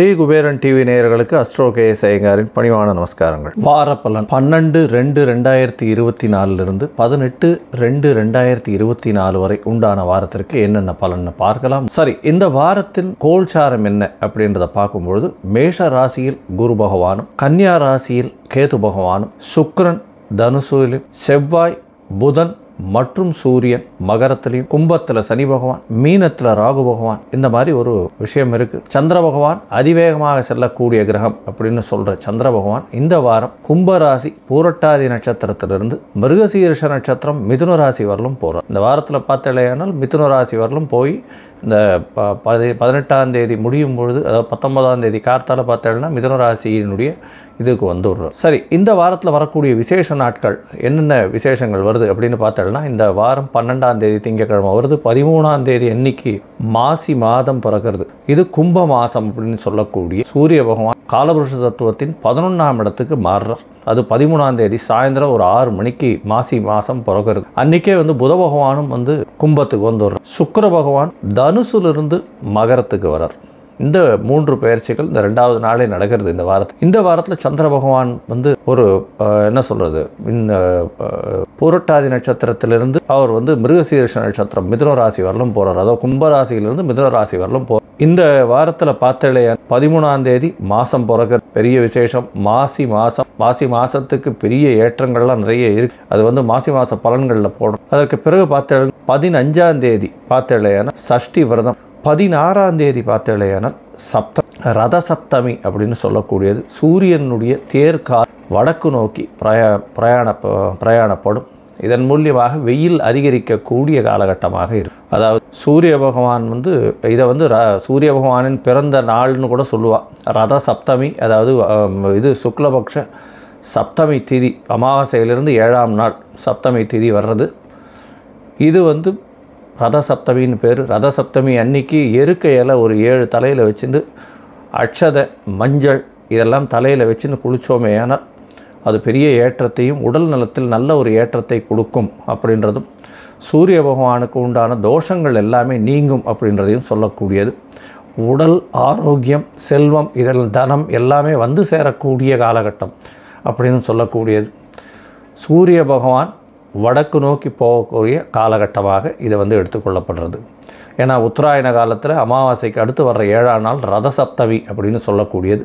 Sri Kuberan TV நேயர்களுக்கு astro K S ஐயங்காரின் பணிவான நமஸ்காரங்கள். வாரப்பலன் பன்னெண்டு ரெண்டு ரெண்டாயிரத்தி இருபத்தி நாலுலேருந்து பதினெட்டு ரெண்டு ரெண்டாயிரத்தி இருபத்தி நாலு வரை உண்டான வாரத்திற்கு என்னென்ன பலன்னு பார்க்கலாம். சரி இந்த வாரத்தின் கோல்சாரம் என்ன அப்படின்றத பார்க்கும்பொழுது மேஷ ராசியில் குரு பகவானும் கன்னியா ராசியில் கேது பகவானும் சுக்ரன் தனுசுவிலும் செவ்வாய் புதன் மற்றும் சூரியன் மகரத்திலையும் கும்பத்தில் சனி பகவான் மீனத்தில் ராகு பகவான் இந்த மாதிரி ஒரு விஷயம் இருக்குது சந்திர பகவான் அதிவேகமாக செல்லக்கூடிய கிரகம் அப்படின்னு சொல்கிற சந்திர பகவான் இந்த வாரம் கும்பராசி பூரட்டாதி நட்சத்திரத்திலிருந்து மிருகசீரிஷ நட்சத்திரம் மிதுன ராசி வரலும் போகிறார் இந்த வாரத்தில் பார்த்தலையானால் மிதுன ராசி வரலும் போய் இந்த ப பதி பதினெட்டாம் தேதி முடியும் பொழுது அதாவது பத்தொன்பதாம் தேதி கார்த்தால பார்த்தேன்னா மிதன ராசியினுடைய இதுக்கு விடுறோம் சரி இந்த வாரத்தில் வரக்கூடிய விசேஷ நாட்கள் என்னென்ன விசேஷங்கள் வருது அப்படின்னு பார்த்தோம்னா இந்த வாரம் பன்னெண்டாம் தேதி திங்கக்கிழமை வருது. பதிமூணாம் தேதி அன்னைக்கு மாசி மாதம் பிறக்கிறது. இது கும்ப மாதம் அப்படின்னு சொல்லக்கூடிய சூரிய பகவான் காலபுருஷ தத்துவத்தின் பதினொன்றாம் இடத்துக்கு மாறுறார். அது பதிமூணாம் தேதி சாயந்தரம் ஒரு ஆறு மணிக்கு மாசி மாதம் பிறக்கிறது அன்றைக்கே வந்து புத பகவானும் வந்து கும்பத்துக்கு வந்துடுறார். சுக்கர பகவான் தனுசுலிருந்து மகரத்துக்கு வர்றார் இந்த மூன்று பயிற்சிகள் இந்த ரெண்டாவது நாளே நடக்கிறது இந்த வாரத்தில். இந்த வாரத்தில் சந்திர பகவான் வந்து ஒரு என்ன சொல்கிறது இந்த பூரட்டாதி நட்சத்திரத்திலிருந்து அவர் வந்து மிருகசீரிஷ நட்சத்திரம் மிதுன ராசி வரலும் போகிறார் அதாவது கும்பராசியிலிருந்து மிதுன ராசி வரலும் போகிறார் இந்த வாரத்தில் பார்த்தாலே பதிமூணாம் தேதி மாதம் பிறகு பெரிய விசேஷம். மாசி மாதம் மாசி மாதத்துக்கு பெரிய ஏற்றங்கள்லாம் நிறைய இருக்கு. அது வந்து மாசி மாத பலன்களில் போடும் அதற்கு பிறகு பார்த்தேன் பதினஞ்சாம் தேதி பார்த்தேலையான சஷ்டி விரதம். பதினாறாம் தேதி பார்த்தேலையான சப்த ரத சப்தமி அப்படின்னு சொல்லக்கூடியது. சூரியனுடைய தேர்கால் வடக்கு நோக்கி பிரயா பிரயாண பிரயாணப்படும். இதன் மூலியமாக வெயில் அதிகரிக்கக்கூடிய காலகட்டமாக இருக்கும். அதாவது சூரிய பகவான் வந்து இதை வந்து ர சூரிய பகவானின் பிறந்த நாள்னு கூட சொல்லுவாள் ரத சப்தமி அதாவது இது சுக்லபக்ஷ சப்தமி திதி அமாவாசையிலிருந்து ஏழாம் நாள் சப்தமி திதி வர்றது. இது வந்து ரத சப்தமின்னு பேர். ரத சப்தமி அன்னைக்கு எருக்கையில் இலை ஒரு ஏழு தலையில் வச்சுட்டு அட்சதை மஞ்சள் இதெல்லாம் தலையில் வச்சுன்னு குளித்தோமே ஆனால் அது பெரிய ஏற்றத்தையும் உடல் நலத்தில் நல்ல ஒரு ஏற்றத்தை கொடுக்கும் அப்படின்றதும் சூரிய பகவானுக்கு உண்டான தோஷங்கள் எல்லாமே நீங்கும் அப்படின்றதையும் சொல்லக்கூடியது. உடல் ஆரோக்கியம் செல்வம் இதில் தனம் எல்லாமே வந்து சேரக்கூடிய காலகட்டம் அப்படின்னு சொல்லக்கூடியது. சூரிய பகவான் வடக்கு நோக்கி போகக்கூடிய காலகட்டமாக இதை வந்து எடுத்துக்கொள்ளப்படுறது. ஏன்னா உத்தராயண காலத்தில் அமாவாசைக்கு அடுத்து வர்ற ஏழாம் நாள் ரதசப்தமி அப்படின்னு சொல்லக்கூடியது.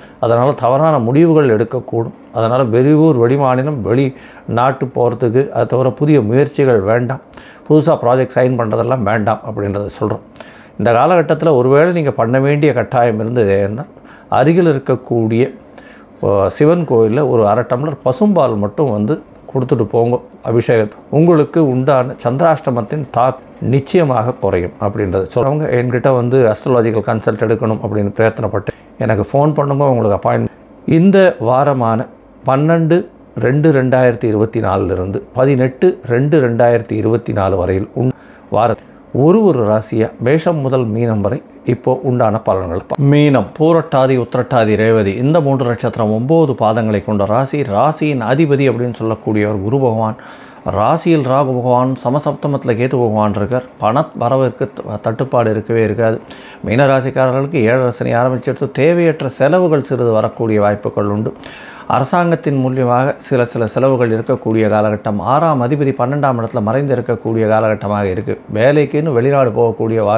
அதனால் தவறான முடிவுகள் எடுக்கக்கூடும். அதனால் வெளியூர் வெளிமாநிலம் வெளி நாட்டு போகிறதுக்கு அதை தவிர புதிய முயற்சிகள் வேண்டாம். புதுசாக ப்ராஜெக்ட் சைன் பண்ணுறதெல்லாம் வேண்டாம் அப்படின்றத சொல்கிறோம் இந்த காலகட்டத்தில் ஒருவேளை நீங்கள் பண்ண வேண்டிய கட்டாயம் இருந்தது என்ன அருகில் இருக்கக்கூடிய சிவன் கோயிலில் ஒரு அரை டம்ளர் பசும்பால் மட்டும் வந்து கொடுத்துட்டு போங்க அபிஷேகத்தை. உங்களுக்கு உண்டான சந்திராஷ்டமத்தின் தாக் நிச்சயமாக குறையும் அப்படின்றது. சொல்கிறவங்க என்கிட்ட வந்து அஸ்ட்ராலாஜிக்கல் கன்சல்ட் எடுக்கணும் அப்படின்னு பிரயத்தனப்பட்டு எனக்கு ஃபோன் பண்ணுங்க உங்களுக்கு அப்பாயின்மெண்ட் இந்த வாரமான பன்னெண்டு ரெண்டு ரெண்டாயிரத்தி இருபத்தி நாலுலேருந்து பதினெட்டு ரெண்டு ரெண்டாயிரத்தி இருபத்தி நாலு வரையில் உன் வார ஒரு ஒரு ராசியாக மேஷம் முதல் மீனம் வரை இப்போ உண்டான பலன்கள் மீனம் பூரட்டாதி உத்திரட்டாதி ரேவதி இந்த மூன்று நட்சத்திரம் ஒம்பது பாதங்களை கொண்ட ராசி ராசியின் அதிபதி அப்படின்னு சொல்லக்கூடியவர் குரு பகவான். ராசியில் ராகு பகவான் சமசப்தமத்தில் கேத்து பகவான் இருக்கார். பண வரவிற்கு தட்டுப்பாடு இருக்கவே இருக்காது. மீன ராசிக்காரர்களுக்கு ஏழரசனை ஆரம்பிச்சிடுத்து தேவையற்ற செலவுகள் சிறிது வரக்கூடிய வாய்ப்புகள் உண்டு. அரசாங்கத்தின் மூலியமாக சில சில செலவுகள் இருக்கக்கூடிய காலகட்டம். ஆறாம் அதிபதி பன்னெண்டாம் இடத்துல மறைந்து இருக்கக்கூடிய காலகட்டமாக இருக்குது வேலைக்குன்னு வெளிநாடு போகக்கூடிய வா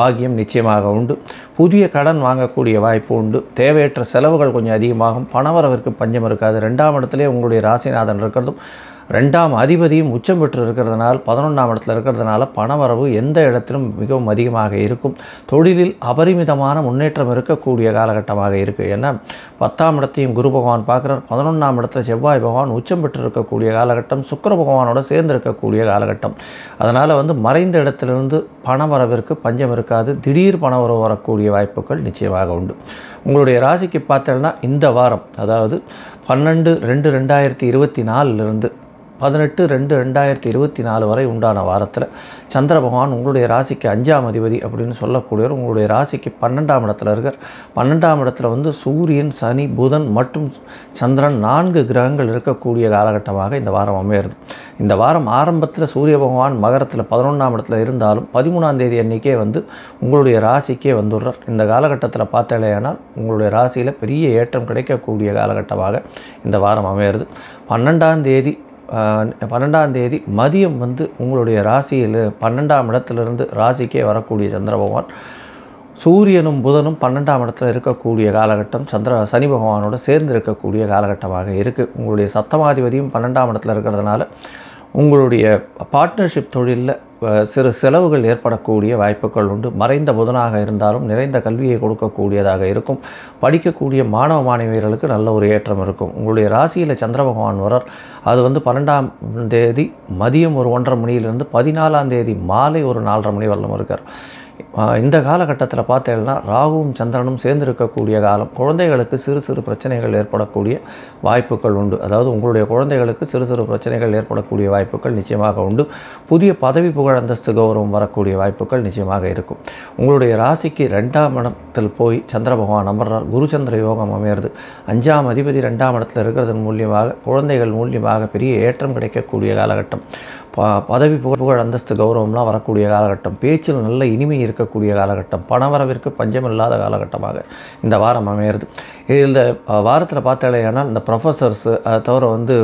பாக்கியம் நிச்சயமாக உண்டு. புதிய கடன் வாங்கக்கூடிய வாய்ப்பு உண்டு. தேவையற்ற செலவுகள் கொஞ்சம் அதிகமாகும். பணவரவிற்கு பஞ்சம் இருக்காது. ரெண்டாம் இடத்துலேயே உங்களுடைய ராசிநாதன் இருக்கிறதும் ரெண்டாம் அதிபதியும் உச்சம் பெற்று இருக்கிறதுனால பதினொன்றாம் இடத்துல இருக்கிறதுனால பணவரவு எந்த இடத்திலும் மிகவும் அதிகமாக இருக்கும். தொழிலில் அபரிமிதமான முன்னேற்றம் இருக்கக்கூடிய காலகட்டமாக இருக்குது ஏன்னா பத்தாம் இடத்தையும் குரு பகவான் பார்க்குறார். பதினொன்றாம் இடத்துல செவ்வாய் பகவான் உச்சம் பெற்று இருக்கக்கூடிய காலகட்டம் சுக்கிர பகவானோட சேர்ந்து இருக்கக்கூடிய காலகட்டம். அதனால் வந்து மறைந்த இடத்திலிருந்து பணவரவிற்கு பஞ்சம் இருக்காது. திடீர் பணவரவு வரக்கூடிய வாய்ப்புகள் நிச்சயமாக உண்டு. உங்களுடைய ராசிக்கு பார்த்தோன்னா இந்த வாரம் அதாவது பன்னெண்டு ரெண்டு ரெண்டாயிரத்தி இருபத்தி நாலுலேருந்து பதினெட்டு ரெண்டு ரெண்டாயிரத்தி இருபத்தி நாலு வரை உண்டான வாரத்தில் சந்திர பகவான் உங்களுடைய ராசிக்கு அஞ்சாம் அதிபதி அப்படின்னு சொல்லக்கூடியவர். உங்களுடைய ராசிக்கு பன்னெண்டாம் இடத்துல இருக்கார். பன்னெண்டாம் இடத்துல வந்து சூரியன் சனி புதன் மற்றும் சந்திரன் நான்கு கிரகங்கள் இருக்கக்கூடிய காலகட்டமாக இந்த வாரம் அமையிறது. இந்த வாரம் ஆரம்பத்தில் சூரிய பகவான் மகரத்தில் பதினொன்றாம் இடத்துல இருந்தாலும் பதிமூணாம் தேதி அன்றைக்கே வந்து உங்களுடைய ராசிக்கே வந்துடுறார். இந்த காலகட்டத்தில் பார்த்தாலேயானால் உங்களுடைய ராசியில் பெரிய ஏற்றம் கிடைக்கக்கூடிய காலகட்டமாக இந்த வாரம் அமையிறது. பன்னெண்டாம் தேதி பன்னெண்டாம் தேதி மதியம் வந்து உங்களுடைய ராசியில் பன்னெண்டாம் இடத்துலேருந்து ராசிக்கே வரக்கூடிய சந்திர பகவான். சூரியனும் புதனும் பன்னெண்டாம் இடத்துல இருக்கக்கூடிய காலகட்டம் சந்திர சனி பகவானோட சேர்ந்து இருக்கக்கூடிய காலகட்டமாக இருக்குது உங்களுடைய சப்தமாதிபதியும் பன்னெண்டாம் இடத்துல இருக்கிறதுனால உங்களுடைய பார்ட்னர்ஷிப் தொழிலில் சிறு செலவுகள் ஏற்படக்கூடிய வாய்ப்புகள் உண்டு. மறைந்த புதனாக இருந்தாலும் நிறைந்த கல்வியை கொடுக்கக்கூடியதாக இருக்கும். படிக்கக்கூடிய மாணவ மாணவியர்களுக்கு நல்ல ஒரு ஏற்றம் இருக்கும். உங்களுடைய ராசியில் சந்திர பகவான் வரார் அது வந்து பன்னெண்டாம் தேதி மதியம் ஒரு ஒன்றரை மணியிலிருந்து பதினாலாம் தேதி மாலை ஒரு நாலரை மணி வரலும் இருக்கார். இந்த காலகட்டத்தில் பார்த்தீங்கன்னா ராகுவும் சந்திரனும் சேர்ந்து இருக்கக்கூடிய காலம் குழந்தைகளுக்கு சிறு சிறு பிரச்சனைகள் ஏற்படக்கூடிய வாய்ப்புகள் உண்டு. அதாவது உங்களுடைய குழந்தைகளுக்கு சிறு சிறு பிரச்சனைகள் ஏற்படக்கூடிய வாய்ப்புகள் நிச்சயமாக உண்டு. புதிய பதவி புகழ் அந்தஸ்து கௌரவம் வரக்கூடிய வாய்ப்புகள் நிச்சயமாக இருக்கும். உங்களுடைய ராசிக்கு ரெண்டாம் இடத்தில் போய் சந்திர பகவான் அமர்றார். குரு சந்திர யோகம் அமையிறது. அஞ்சாம் அதிபதி ரெண்டாம் இடத்தில் இருக்கிறதன் மூலியமாக குழந்தைகள் மூலியமாக பெரிய ஏற்றம் கிடைக்கக்கூடிய காலகட்டம். ப பதவி புகழ் புகழ் அந்தஸ்து கௌரவம்லாம் வரக்கூடிய காலகட்டம் பேச்சில் நல்ல இனிமை இருக்கக்கூடிய காலகட்டம் பணவரவிற்கு பஞ்சம் இல்லாத காலகட்டமாக இந்த வாரம் அமையிறது. இந்த வாரத்தில் பார்த்தாலேயானால் இந்த ப்ரொஃபஸர்ஸு அதை தவிர வந்து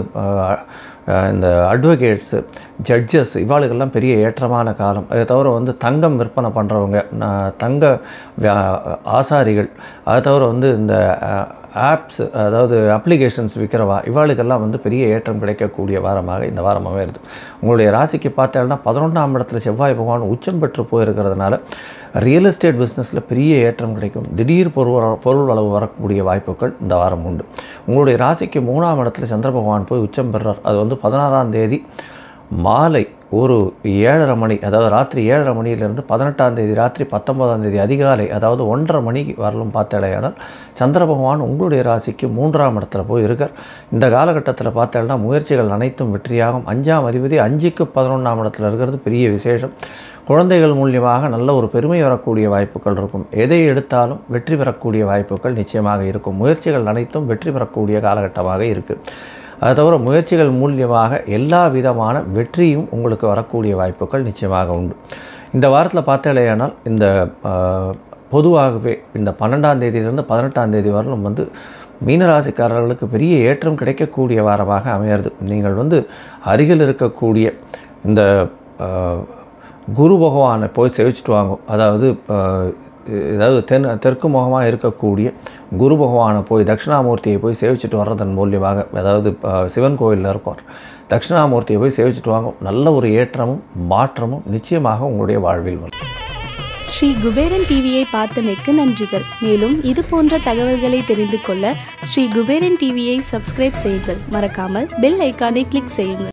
இந்த அட்வொகேட்ஸு ஜட்ஜஸ் இவாளுக்கெல்லாம் பெரிய ஏற்றமான காலம். அதை தவிர வந்து தங்கம் விற்பனை பண்ணுறவங்க தங்க வியா- ஆசாரிகள் அதை தவிர வந்து இந்த ஆப்ஸ் அதாவது அப்ளிகேஷன்ஸ் விற்கிறவா இவாளுக்கெல்லாம் வந்து பெரிய ஏற்றம் கிடைக்கக்கூடிய வாரமாக இந்த வாரமாகவே இருக்குது உங்களுடைய ராசிக்கு பார்த்தேன்னா பதினொன்றாம் இடத்துல செவ்வாய் பகவான் உச்சம் பெற்று போயிருக்கிறதுனால ரியல் எஸ்டேட் பிஸ்னஸில் பெரிய ஏற்றம் கிடைக்கும். திடீர் பொருள் பொருள் அளவு வரக்கூடிய வாய்ப்புகள் இந்த வாரம் உண்டு. உங்களுடைய ராசிக்கு மூணாம் இடத்துல சந்திர பகவான் போய் உச்சம் பெறுறார் அது வந்து பதினாறாம் தேதி மாலை. ஒரு ஏழரை மணி அதாவது ராத்திரி ஏழரை மணியிலிருந்து பதினெட்டாம் தேதி ராத்திரி பத்தொன்பதாம் தேதி அதிகாலை அதாவது ஒன்றரை மணிக்கு வரலும் பார்த்தாலேயானால் சந்திர பகவான் உங்களுடைய ராசிக்கு மூன்றாம் இடத்துல போய் இருக்கார் இந்த காலகட்டத்தில் பார்த்தேன்னா முயற்சிகள் அனைத்தும் வெற்றியாகும். அஞ்சாம் அதிபதி அஞ்சுக்கு பதினொன்றாம் இடத்துல இருக்கிறது பெரிய விசேஷம். குழந்தைகள் மூலியமாக நல்ல ஒரு பெருமை வரக்கூடிய வாய்ப்புகள் இருக்கும். எதை எடுத்தாலும் வெற்றி பெறக்கூடிய வாய்ப்புகள் நிச்சயமாக இருக்கும். முயற்சிகள் அனைத்தும் வெற்றி பெறக்கூடிய காலகட்டமாக இருக்குது அது தவிர முயற்சிகள் மூலியமாக எல்லா விதமான வெற்றியும் உங்களுக்கு வரக்கூடிய வாய்ப்புகள் நிச்சயமாக உண்டு. இந்த வாரத்தில் பார்த்தாலேயானால் இந்த பொதுவாகவே இந்த பன்னெண்டாம் தேதியிலிருந்து பதினெட்டாம் தேதி வரலும் வந்து மீனராசிக்காரர்களுக்கு பெரிய ஏற்றம் கிடைக்கக்கூடிய வாரமாக அமையிறது. நீங்கள் வந்து அருகில் இருக்கக்கூடிய இந்த குரு பகவானை போய் சேவிச்சுட்டு வாங்கும் அதாவது ஏதாவது தென் தெற்கு முகமாக இருக்கக்கூடிய குரு பகவானை போய் தட்சிணாமூர்த்தியை போய் சேவிச்சுட்டு வர்றதன் மூலியமாக அதாவது சிவன் கோயிலில் இருப்பார். தட்சிணாமூர்த்தியை போய் சேவிச்சுட்டு வாங்க. நல்ல ஒரு ஏற்றமும் மாற்றமும் நிச்சயமாக உங்களுடைய வாழ்வில் வரும். ஸ்ரீ குபேரன் டிவியை பார்த்தமைக்கு நன்றிகள். மேலும் இது போன்ற தகவல்களை தெரிந்து கொள்ள ஸ்ரீ குபேரன் டிவியை சப்ஸ்கிரைப் செய்யுங்கள். மறக்காமல் பெல் ஐக்கானை கிளிக் செய்யுங்கள்.